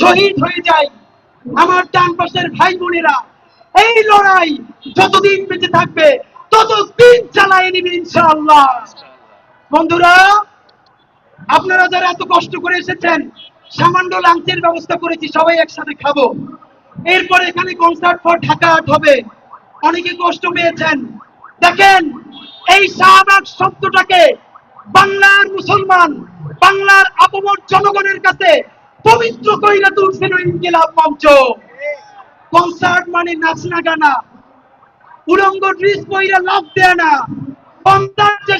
শহীদ হয়ে যাই আমার ডান পাশের ভাই বোনেরা এই লড়াই যতদিন বেঁচে থাকবে, ততদিন চালাই নিবে ইনশাআল্লাহ। বন্ধুরা, আপনারা যারা এত কষ্ট করে এসেছেন, সামান্য লাঞ্চের ব্যবস্থা করেছি, সবাই একসাথে খাব। এরপর এখানে কনসার্ট ফর ঢাকা আর্ট হবে। অনেকে কষ্ট পেয়েছেন। দেখেন, এই শাহবাগ শব্দটাকে বাংলার মুসলমান, বাংলার আপমর জনগণের কাছে পবিত্র কইরা তুলছিল ইনকিলাব মঞ্চ। কনসার্ট মানে নাচ না গানা। উলঙ্গ ড্রেস পইরা লাভ দেয় না। কনসার্ট যে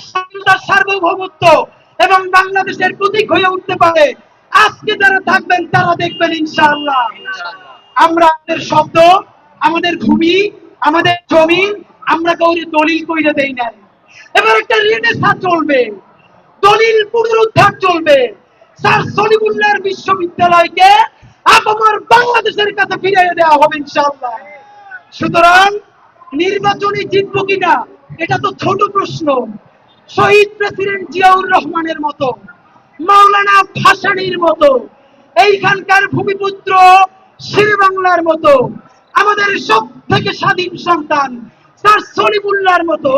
সার্বভৌমত্ব এবং বাংলাদেশের প্রতীক হয়ে উঠতে পারে আজকে যারা থাকবেন তারা দেখবেন ইনশাআল্লাহ। আমরা আমাদের শব্দ আমাদের ভূমি আমাদের জমি আমরা কাউরে দলিল কইরা দেই নাই। এবার একটা রেনেসা চলবে। দলিল পুনরুদ্ধার চলবে। স্যার সলিমুল্লাহর বিশ্ববিদ্যালয়কে আপামর বাংলাদেশের কাছে ফিরিয়ে দেওয়া হবে ইনশাআল্লাহ। সুতরাং নির্বাচনে জিতবো কিনা, এটা তো ছোট প্রশ্ন। শহীদ প্রেসিডেন্ট জিয়াউর রহমানের মতো, মাওলানা ভাসানির মতো, এইখানকার ভূমিপুত্র শের বাংলার মতো, আমাদের সব থেকে স্বাধীন সন্তান স্যার সলিমুল্লাহর মতো,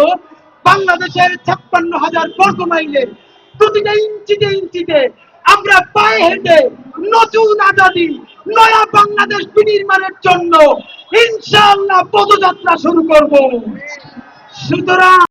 বাংলাদেশের ছাপ্পান্ন হাজার বর্গ মাইলের প্রতিটা ইঞ্চিতে ইঞ্চিতে আমরা পায়ে হেঁটে নতুন আজাদি নয়া বাংলাদেশ বিনির্মাণের জন্য ইনশাল্লাহ পদযাত্রা শুরু করব। সুতরাং